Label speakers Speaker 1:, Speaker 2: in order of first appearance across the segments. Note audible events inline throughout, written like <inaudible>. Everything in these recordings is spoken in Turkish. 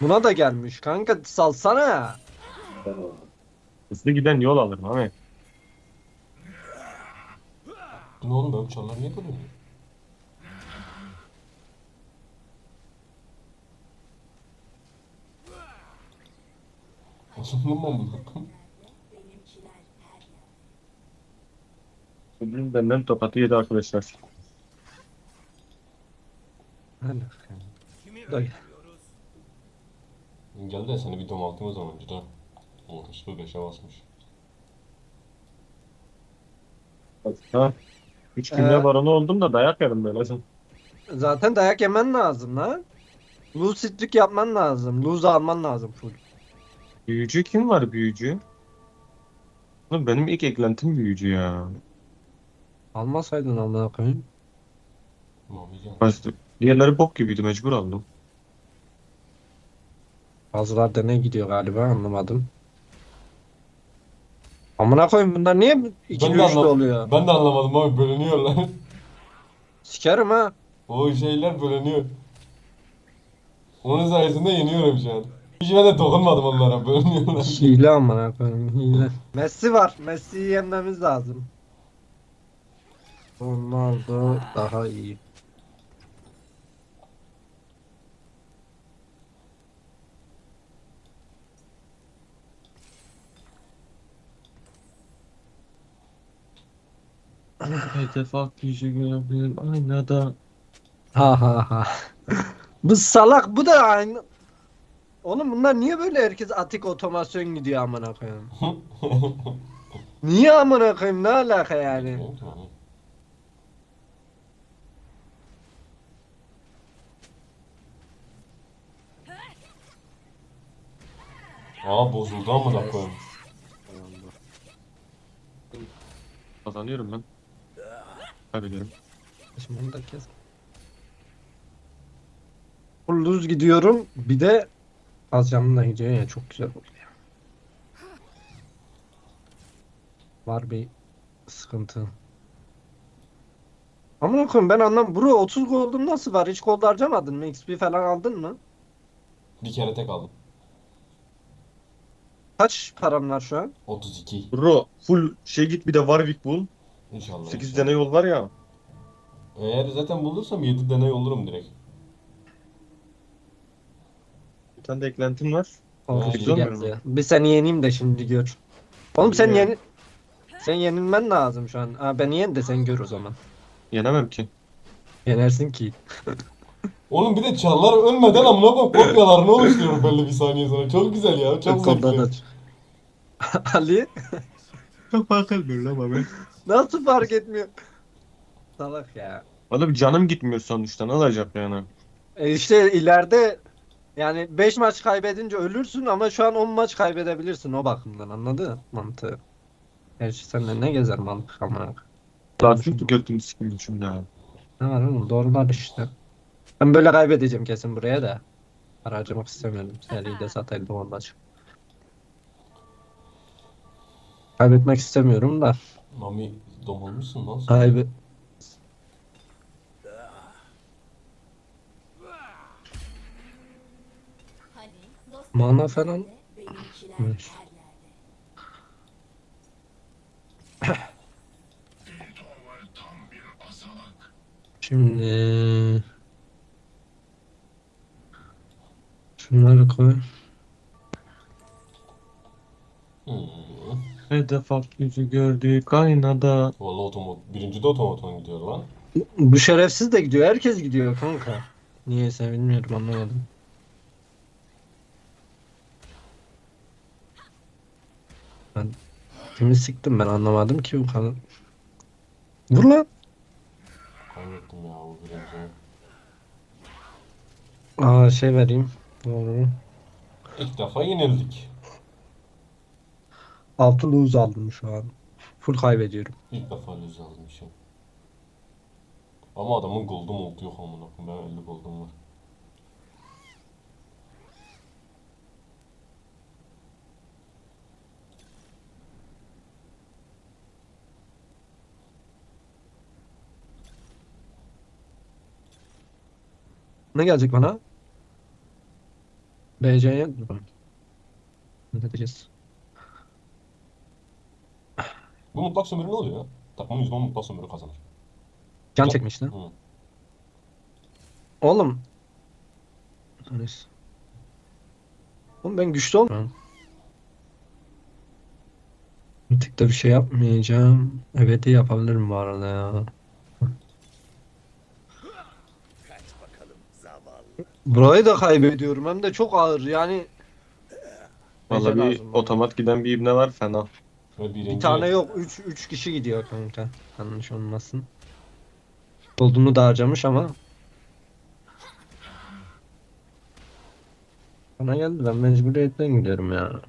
Speaker 1: Buna da gelmiş kanka salsana.
Speaker 2: Hızlı giden yol alırım abi.
Speaker 3: Bu ne oğlum benim çarlar niye böyle? Aslında mı bunu?
Speaker 2: Bugün benden tokatı yedi arkadaşlar.
Speaker 1: Hadi. Dayı.
Speaker 3: Gel de seni bir domaltayım o zaman cidden. Orası 5'e basmış.
Speaker 2: Ha. Üç kimya
Speaker 1: Ee,
Speaker 2: baronu oldum da dayak yedim böyle. sen.
Speaker 1: Zaten dayak yemen lazım lan. Lose streak yapman lazım. Lose alman lazım full.
Speaker 2: Büyücü kim var büyücü? Oğlum benim ilk eklentim büyücü ya.
Speaker 1: Almasaydın amına koyayım.
Speaker 3: Gel.
Speaker 2: Başta, diğerleri bok gibiydi mecbur aldım.
Speaker 1: Bazılar da ne gidiyor galiba anlamadım. Amına koyayım bunlar niye ikili üçlü
Speaker 3: anlam-
Speaker 1: oluyor?
Speaker 3: Ben de anlamadım abi bölünüyorlar.
Speaker 1: Sikerim ha.
Speaker 3: o şeyler bölünüyor. Onun sayesinde yeniyorum şu an. Hiç ben de dokunmadım onlara bölünüyorlar.
Speaker 1: Hile amına koyayım hile. Messi var. Messi'yi yenmemiz lazım. Ronaldo daha iyi.
Speaker 2: Hedef yüzü görebilirim aynada.
Speaker 1: Ha ha ha. bu salak bu da aynı. Oğlum bunlar niye böyle herkes atik otomasyon gidiyor amına koyayım? <laughs> Niye amına koyayım ne alaka yani?
Speaker 3: Aa bozuldu amına koyayım.
Speaker 2: Kazanıyorum ben. Kaybediyorum.
Speaker 1: Şimdi bunu da kes. Full gidiyorum. Bir de az canımla gidiyor ya çok güzel oluyor. Var bir sıkıntı. Amına koyayım ben anlam. Bro 30 gold'um nasıl var? Hiç gold harcamadın mı? XP falan aldın mı?
Speaker 3: Bir kere tek aldım.
Speaker 1: Kaç param var şu an?
Speaker 3: 32.
Speaker 2: Bro full şey git bir de Warwick bul.
Speaker 3: İnşallah.
Speaker 2: 8
Speaker 3: inşallah.
Speaker 2: tane yol var ya.
Speaker 3: Eğer zaten bulursam 7 deney olurum direkt.
Speaker 2: Bir tane de eklentim var.
Speaker 1: Geldi.
Speaker 2: olmuyor
Speaker 1: Bir seni yeneyim de şimdi gör. Oğlum sen
Speaker 2: Bilmiyorum.
Speaker 1: yeni... Sen yenilmen lazım şu an. Aa, ben yen de sen gör o zaman.
Speaker 2: Yenemem ki.
Speaker 1: Yenersin ki.
Speaker 3: Oğlum bir de çarlar ölmeden amına koyayım kopyalarını oluşturuyorum belli bir saniye sonra. Çok güzel ya. Çok zevkli. <laughs>
Speaker 1: Ali
Speaker 2: Çok fark etmiyor lan abi.
Speaker 1: Nasıl fark etmiyor? Salak ya.
Speaker 2: Oğlum canım gitmiyor sonuçta ne olacak yani?
Speaker 1: E işte ileride yani 5 maç kaybedince ölürsün ama şu an 10 maç kaybedebilirsin o bakımdan anladın mantığı. Gerçi sende ne gezer mantık ama.
Speaker 2: Daha çünkü götümü sikmiyor şimdi ya.
Speaker 1: Ne var oğlum doğrular işte. Ben böyle kaybedeceğim kesin buraya da. Para harcamak istemiyorum. Seriyi de satayım o maç. Kaybetmek istemiyorum da.
Speaker 3: Mami domulmuşsun lan. sen.
Speaker 1: Kaybet. Mana falan. Şimdi şunları koy.
Speaker 2: Hedef ak yüzü gördük aynada.
Speaker 3: Valla otomat. Birinci de otomaton gidiyor lan.
Speaker 1: Bu şerefsiz de gidiyor. Herkes gidiyor kanka. Niyeyse bilmiyorum anlamadım. Ben kimi siktim ben anlamadım ki bu kadar. Vur lan.
Speaker 3: Kaybettim ya bu birinci.
Speaker 1: Aa şey vereyim. Doğru.
Speaker 3: İlk defa yenildik.
Speaker 1: 6 lose aldım şu an. Full kaybediyorum.
Speaker 3: İlk defa lüz almışım. Ama adamın gold'u moldu yok amına koyayım. Ben 50 gold'um var.
Speaker 1: Ne gelecek bana? BC'ye. Ne diyeceğiz?
Speaker 3: Bu mutlak sömürü ne oluyor ya? Takımın %10 mutlak sömürü kazanır.
Speaker 1: Can
Speaker 3: Can-
Speaker 1: çekmişti.
Speaker 3: Hı.
Speaker 1: Oğlum. Neyse. Oğlum ben güçlü olmuyorum. Bir tık da bir şey yapmayacağım. Evet iyi yapabilirim bu arada ya. Burayı da kaybediyorum hem de çok ağır yani
Speaker 2: Vallahi
Speaker 1: Neyse
Speaker 2: bir
Speaker 1: lazım.
Speaker 2: otomat giden bir ibne var fena.
Speaker 3: Ve birinci...
Speaker 1: bir tane yok 3 3 kişi gidiyor kanka. Yanlış olmasın. Olduğunu da harcamış ama Bana geldi ben mecburiyetten gidiyorum ya.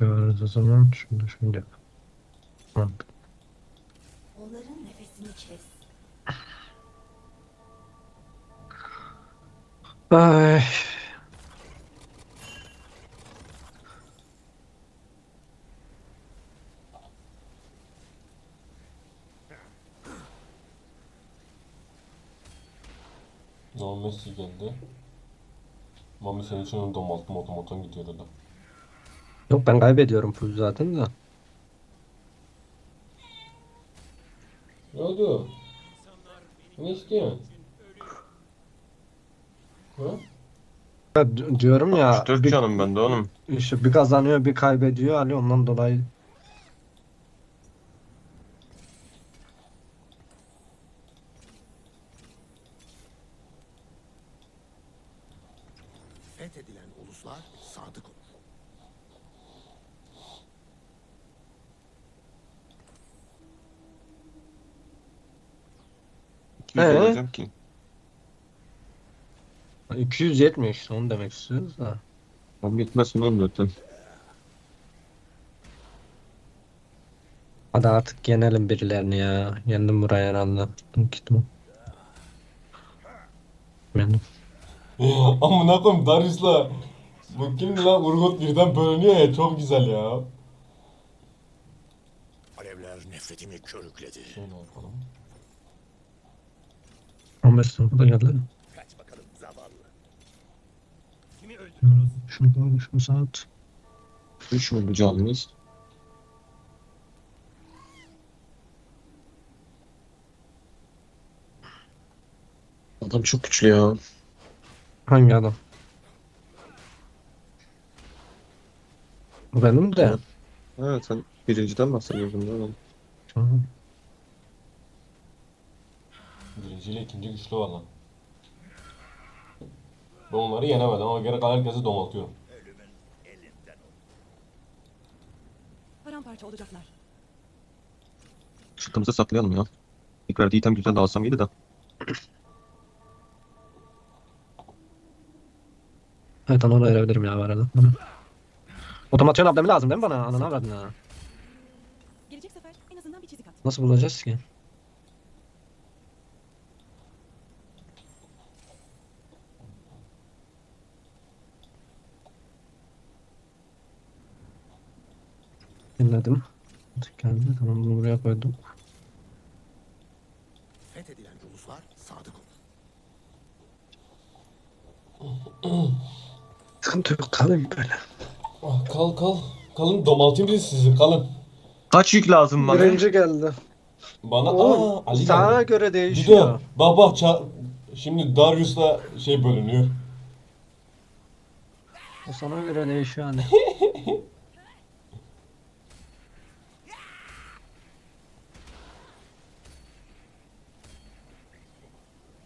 Speaker 1: Görürüz o zaman şunu yap. Tamam.
Speaker 4: Onların nefesini kes.
Speaker 1: Ay.
Speaker 3: No Messi geldi. Mami senin için onu domalttım otomaton gidiyor dedi.
Speaker 1: Yok ben kaybediyorum full zaten de.
Speaker 3: Ne oldu? Ne istiyorsun? Ha?
Speaker 1: Ya di- diyorum ya
Speaker 2: 64
Speaker 1: bir,
Speaker 2: canım bende oğlum.
Speaker 1: işte bir kazanıyor bir kaybediyor Ali ondan dolayı.
Speaker 5: Fethedilen uluslar sadık olur.
Speaker 2: Yüz
Speaker 1: Ee?
Speaker 2: olacağım ki.
Speaker 1: 270 işte onu demek istiyoruz da.
Speaker 2: Tam gitmesin oğlum zaten.
Speaker 1: Hadi artık yenelim birilerini ya. Yendim burayı herhalde. Gitme. Benim.
Speaker 3: Amına koyayım Darius'la bu kimdi lan Urgot birden bölünüyor ya çok güzel ya.
Speaker 5: Alevler nefretimi körükledi.
Speaker 3: Şöyle yapalım.
Speaker 1: 15 sınıfı da geldi.
Speaker 5: Kaç bakalım zavallı.
Speaker 1: Şunu koy, şunu saat.
Speaker 2: 3 mü bu canımız? Adam çok güçlü ya.
Speaker 1: Hangi adam? Benim de.
Speaker 2: Evet sen birinciden bahsediyordun değil mi?
Speaker 1: Tamam.
Speaker 3: Birinciyle ikinci güçlü var lan. Ben onları yenemedim ama geri kalan herkesi domaltıyorum.
Speaker 4: Paramparça olacaklar.
Speaker 2: Sırtımıza saklayalım ya. İlk verdiği item güzel alsam iyiydi de.
Speaker 1: Evet ana verebilirim ya bu arada. Otomasyon ablemi lazım değil mi bana? Ananı avradın ha.
Speaker 4: Gelecek sefer en azından bir çizik at.
Speaker 1: Nasıl bulacağız ki? Dinledim. Geldi. Tamam bunu buraya koydum.
Speaker 5: Fethedilen uluslar sadık olur.
Speaker 1: Sıkıntı yok kalayım böyle.
Speaker 3: Ah, kal kal. Kalın domaltayım biz sizi kalın.
Speaker 2: Kaç yük lazım bana?
Speaker 1: Birinci geldi.
Speaker 3: Bana
Speaker 1: Oğlum
Speaker 3: aa Ali
Speaker 1: sana
Speaker 3: geldi.
Speaker 1: göre değişiyor.
Speaker 3: Bak bak ça- Şimdi Darius'la şey bölünüyor.
Speaker 1: O sana göre değişiyor hani. <laughs>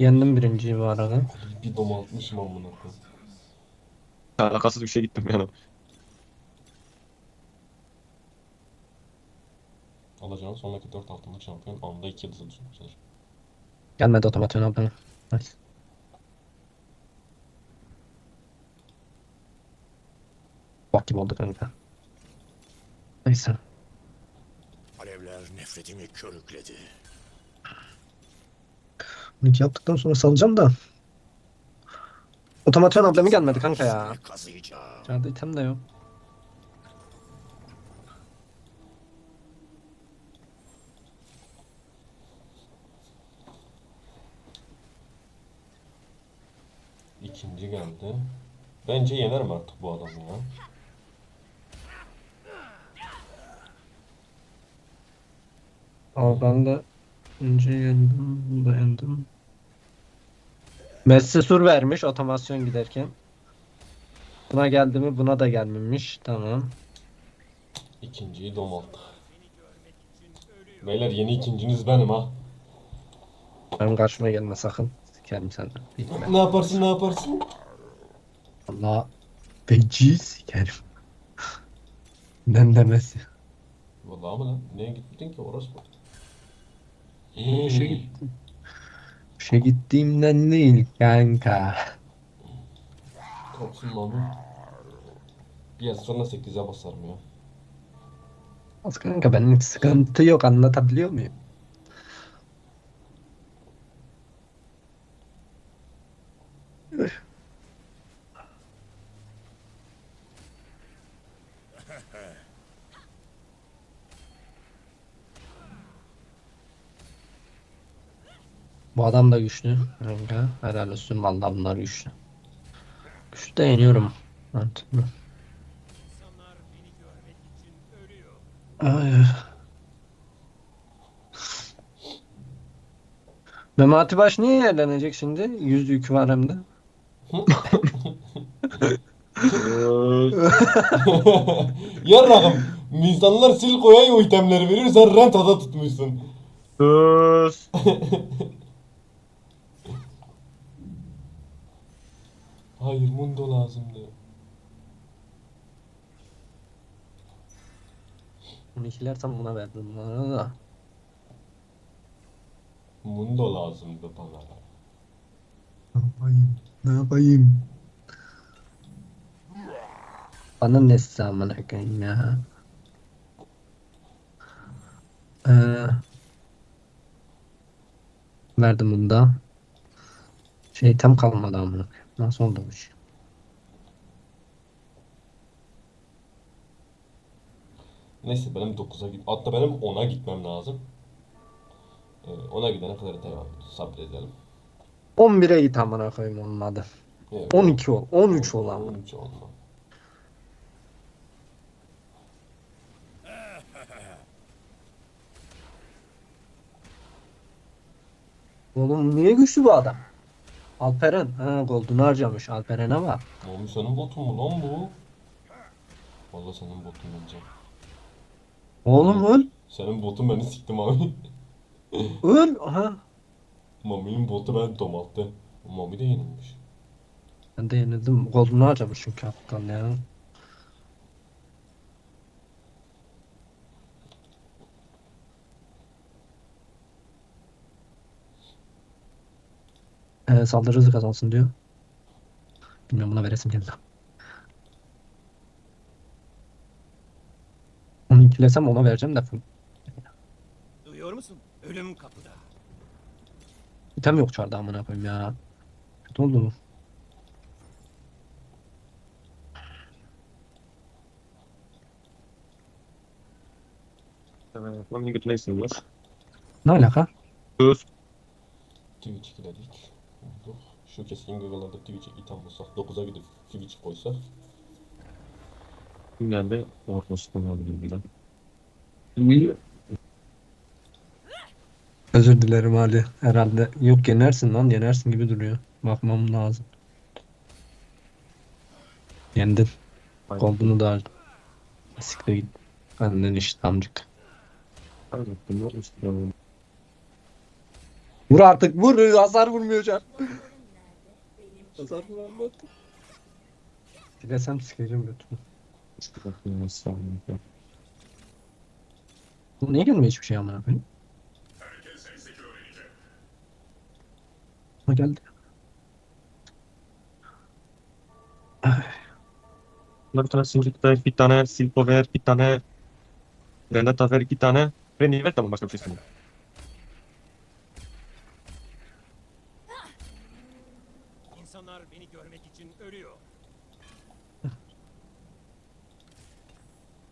Speaker 1: Yendim birinciyi bu arada.
Speaker 3: Bir domaltmışım amına koyayım.
Speaker 2: Alakasız bir şey gittim yani.
Speaker 3: Alacağım sonraki 4 altınlık şampiyon anda 2 yıldızı çalışır.
Speaker 1: Gelmedi otomasyon ablanı. Nice. Bak gibi oldu kanka. Neyse.
Speaker 5: Alevler nefretimi körükledi.
Speaker 1: Bunu yaptıktan sonra salacağım da. Otomasyon ablamı gelmedi kanka ya. Cadı item de yok.
Speaker 3: İkinci geldi. Bence yenerim artık bu adamı ya.
Speaker 1: Ama ben de önce yendim, beğendim. Messi sur vermiş otomasyon giderken. Buna geldi mi buna da gelmemiş. Tamam.
Speaker 3: İkinciyi domalttık. Beyler yeni ikinciniz benim ha.
Speaker 1: Benim karşıma gelme sakın. Sikerim senden.
Speaker 3: Ne yaparsın ne yaparsın?
Speaker 1: Allah feci sikerim. Ben de Messi.
Speaker 3: Vallahi mı lan? Neye gittin ki orası mı?
Speaker 1: İşe gittim. İşe gittiğimden değil kanka.
Speaker 3: Kopsun mami. Bir sonra 8'e basarım ya.
Speaker 1: Az kanka benlik sıkıntı yok anlatabiliyor muyum? Bu adam da güçlü kanka. Helal olsun bunlar güçlü. Güçlü de yeniyorum. Mantıklı. Ay. Memati Baş niye yerlenecek şimdi? Yüz yükü var hem de. <laughs>
Speaker 3: Yarrağım. İnsanlar sil koyay o itemleri verir sen rentada tutmuşsun.
Speaker 2: Sus. <laughs>
Speaker 3: Hayır mundo lazımdı.
Speaker 1: Bunu ikilersem buna verdim bana da.
Speaker 3: Mundo lazımdı bana.
Speaker 1: Ne yapayım? Ne yapayım? Bana ne amına koyayım ya. Ee, verdim bunu da. Şey tam kalmadı amına koyayım. Nasıl oldu bu şey?
Speaker 3: Neyse benim 9'a git. Hatta benim 10'a gitmem lazım. Ee, 10'a gidene kadar devam sabredelim.
Speaker 1: 11'e git amına koyayım onun adı.
Speaker 3: Evet.
Speaker 1: 12 ol. 13 ol amına.
Speaker 3: 13 olma.
Speaker 1: Oğlum niye güçlü bu adam? Alperen. Ha Golden'u harcamış. Alperen'e bak.
Speaker 3: Mami senin botun mu lan bu? Valla senin botun bence.
Speaker 1: Oğlum öl.
Speaker 3: Senin botun beni sikti Mami. <laughs>
Speaker 1: Öl. Aha.
Speaker 3: Mami'nin botu beni domalttı. Mami de yenilmiş.
Speaker 1: Ben de yenildim. Golden'u harcamış çünkü aptal ya. Ee, saldırı hızı kazansın diyor. Bilmiyorum buna veresim geldi. Onu ikilesem ona vereceğim de
Speaker 5: Duyuyor musun? Ölüm kapıda.
Speaker 1: item yok çarda amına koyayım ya. Kötü oldu
Speaker 2: götüne var.
Speaker 1: Ne alaka?
Speaker 2: Sus.
Speaker 3: Twitch giredik. Şu keskin gagalarda Twitch'e item bulsak 9'a gidip Twitch koysak.
Speaker 2: Geldi? Ortasından aldım
Speaker 1: Özür dilerim Ali. Herhalde yok yenersin lan yenersin gibi duruyor. Bakmam lazım. Yendin. Golden'u da aldım. Siktir git. Benden işte amcık. Vur artık vur. Hasar vurmuyor can. Hasar vuramadı. Dilesem sikeceğim götümü. Bu niye gelmiyor hiçbir şey amına koyayım? Ha geldi.
Speaker 2: Bir tane Singit'te bir tane Silpo ver, bir tane Renata ver, iki tane Reni ver tamam başka bir şey istemiyorum.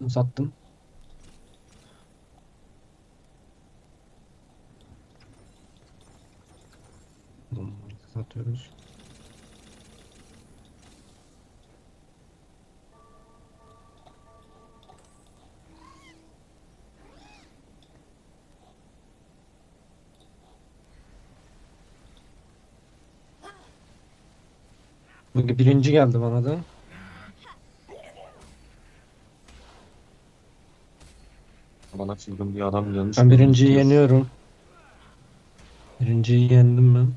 Speaker 5: Bunu
Speaker 1: sattım. Bunu satıyoruz. Birinci geldi bana da.
Speaker 2: Bana çılgın bir adam gelmiş.
Speaker 1: Ben birinciyi yeniyorum. Birinciyi yendim ben.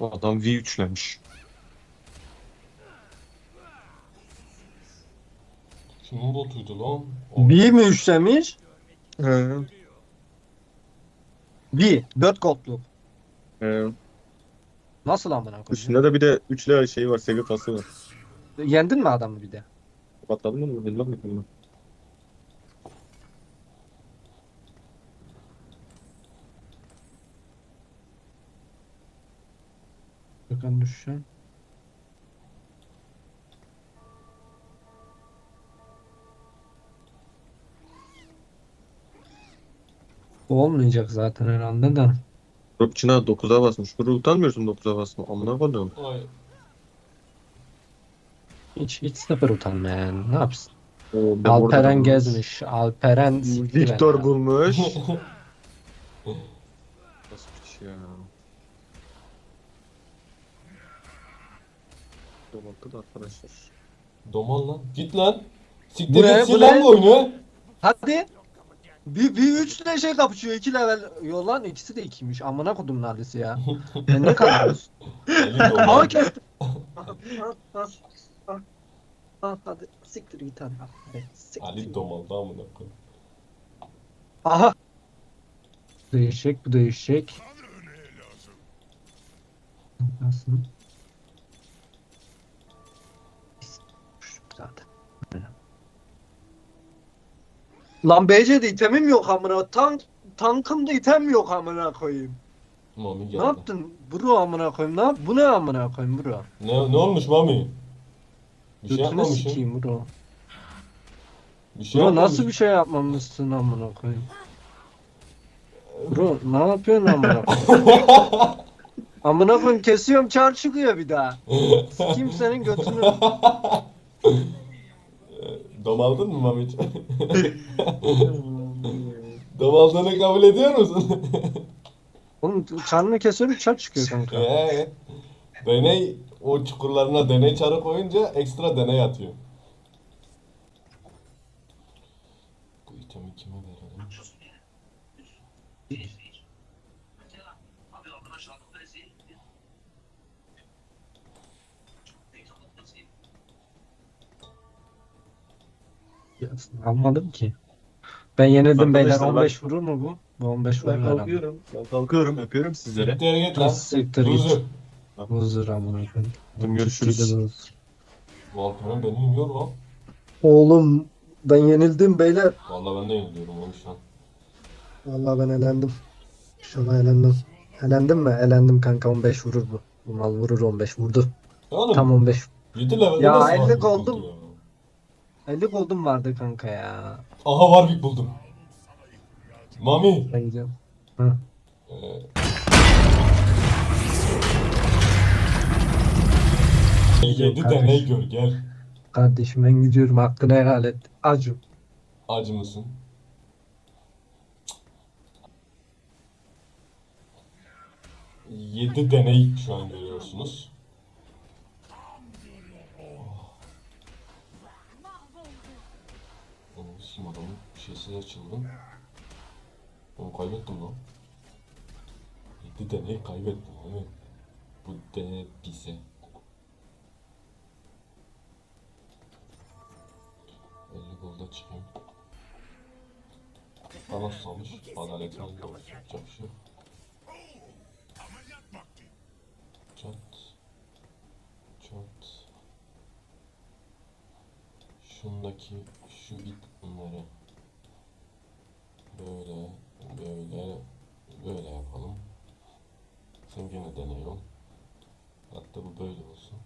Speaker 2: O adam V3'lemiş.
Speaker 3: Kimin botuydu lan?
Speaker 1: Bir mi üçlemiş?
Speaker 2: He.
Speaker 1: Bir. Dört goldluk.
Speaker 2: He.
Speaker 1: Nasıl amına koyayım?
Speaker 2: Üstünde de bir de 3'lü şey var, seviye pası var.
Speaker 1: Yendin mi adamı bir de?
Speaker 2: Patladın mı? Bilmem mi? Bilmem.
Speaker 1: Bakalım düşeceğim. Bu olmayacak zaten herhalde de.
Speaker 2: Yok Çin'e 9'a basmış. Kuru utanmıyorsun 9'a basma. Amına koyduğum.
Speaker 3: Ay.
Speaker 1: Hiç hiç sıfır utanma yani. Ne yapsın?
Speaker 2: Oo, de
Speaker 1: Alperen gezmiş. Alperen
Speaker 2: Victor bulmuş. <laughs> Nasıl bir şey ya? Domalttı da arkadaşlar.
Speaker 3: Domal lan. Git lan.
Speaker 1: Bu
Speaker 3: Siktir
Speaker 1: ne,
Speaker 3: git sil
Speaker 1: bu
Speaker 3: lan
Speaker 1: ne?
Speaker 3: bu oyunu.
Speaker 1: Hadi. Bir, bir üç tane şey kapışıyor. iki level. Yo lan ikisi de ikiymiş. Amına kodum neredeyse ya. Ben <laughs> ne?
Speaker 3: Ali
Speaker 1: Aa
Speaker 3: Domal.
Speaker 1: kestim. Ah, <laughs> hadi siktir git hadi. Hadi, siktir
Speaker 3: Ali
Speaker 1: git.
Speaker 3: Domal'da amına koyayım.
Speaker 1: Aha. Bu değişecek, bu değişecek. Nasıl? Zaten. Lan BC'de itemim yok amına. Tank tankımda item yok amına koyayım.
Speaker 3: Mami geldi.
Speaker 1: Ne yaptın? Bro amına koyayım. Ne yap? Bu ne amına koyayım bro?
Speaker 3: Ne, ne olmuş Mami? Bir şey
Speaker 1: Götünü
Speaker 3: yapmamışım.
Speaker 1: sikeyim bro.
Speaker 3: Bir şey
Speaker 1: Bro
Speaker 3: yapmamışım.
Speaker 1: nasıl bir şey yapmamışsın amına koyayım? Bro ne yapıyorsun amına koyayım? <laughs> amına koyayım kesiyorum çar çıkıyor bir daha. Sikeyim senin götünü. <laughs>
Speaker 3: Domaldın mı Mamiç? <laughs> Domaldığını kabul ediyor musun?
Speaker 1: Oğlum çarını kesiyorum çar çıkıyor kanka.
Speaker 3: Ee, deney o çukurlarına deney çarı koyunca ekstra deney atıyor. Bu itemi kime verelim?
Speaker 1: Almadım ki. Ben yenildim beyler.
Speaker 2: Arkadaşlar
Speaker 1: 15 vurur mu bu? Bu 15 vurur
Speaker 2: Ben
Speaker 1: herhalde.
Speaker 2: kalkıyorum. Ben kalkıyorum. Öpüyorum sizlere.
Speaker 3: Siktir git lan.
Speaker 1: Siktir git.
Speaker 3: Loser.
Speaker 1: Huzur amına koyayım.
Speaker 2: Hadi görüşürüz.
Speaker 3: Valperen beni yemiyor lan.
Speaker 1: Oğlum ben yenildim beyler.
Speaker 3: Vallahi ben de yeniliyorum oğlum şu an.
Speaker 1: Vallahi ben elendim. Şuna elendim. Elendim mi? Elendim kanka 15 vurur bu. Bu mal vurur 15 vurdu.
Speaker 3: Oğlum
Speaker 1: Tam 15.
Speaker 3: 7 levelde
Speaker 1: Ya,
Speaker 3: nasıl
Speaker 1: 50
Speaker 3: Warwick
Speaker 1: oldum.
Speaker 3: buldu ya?
Speaker 1: 50 gold'um vardı kanka ya.
Speaker 3: Aha Warwick buldum. Mami.
Speaker 1: Ben gidiyorum. Hı.
Speaker 3: Ee, Yedi
Speaker 1: kardeşim.
Speaker 3: deney gör gel.
Speaker 1: Kardeşim ben gidiyorum hakkını helal et. Acım.
Speaker 3: Acı mısın? Yedi deney şu an görüyorsunuz. Oh, sim adamın şeysi açıldı. Onu kaybettim lan. Yedi deney kaybettim abi. Bu de bize. Çıkayım. Bana susamış. Adalet oldu. Yapacak şey. Çat. Çat. Şundaki şu ip bunları böyle böyle böyle yapalım. Sen gene deney ol. Hatta bu böyle olsun.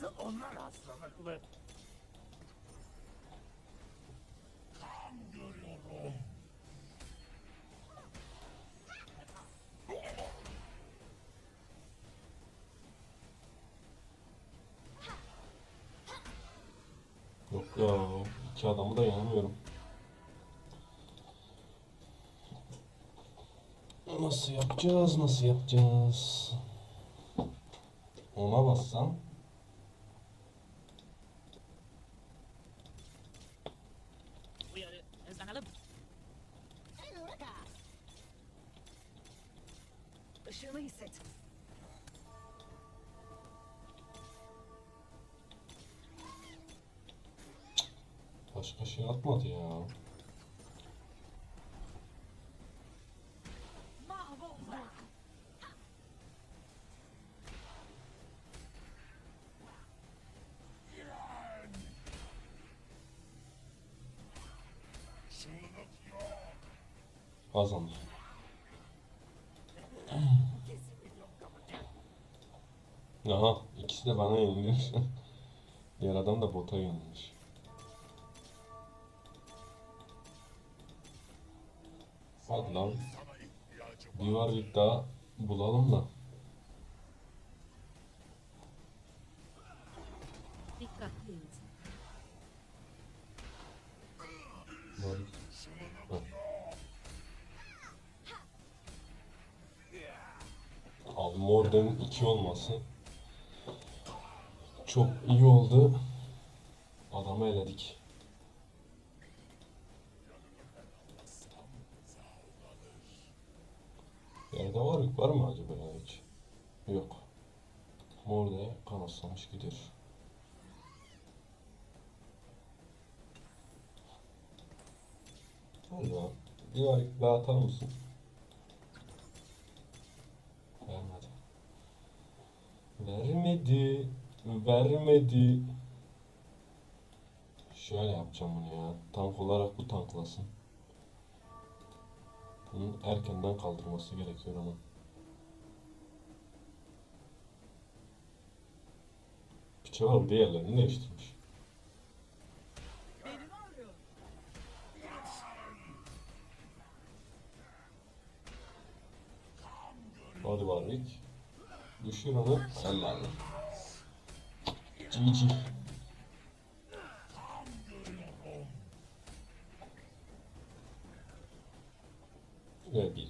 Speaker 5: Asıl onlar hastalıklı.
Speaker 3: Yok ya iki adamı da yanamıyorum. Nasıl yapacağız? Nasıl yapacağız? Ona bassam başka şey atmadı ya. Kazandı. Aha ikisi de bana yenilmiş. Diğer adam da bota yenilmiş. Hadi lan. Bir varlık daha bulalım da. Heh. Abi Morden'in 2 olması çok iyi oldu. Adamı eledik. Var mı acaba ya hiç? Yok. Morde kanaslamış gidiyor. Hadi lan. Bir varlık daha atar mısın? Vermedi. Vermedi. Vermedi. Şöyle yapacağım bunu ya. Tank olarak bu tanklasın. Bunun erkenden kaldırması gerekiyor ama. Var diğerlerini değiştirmiş. Hadi Warwick. Düşür onu. Helal. GG. Ve birinci.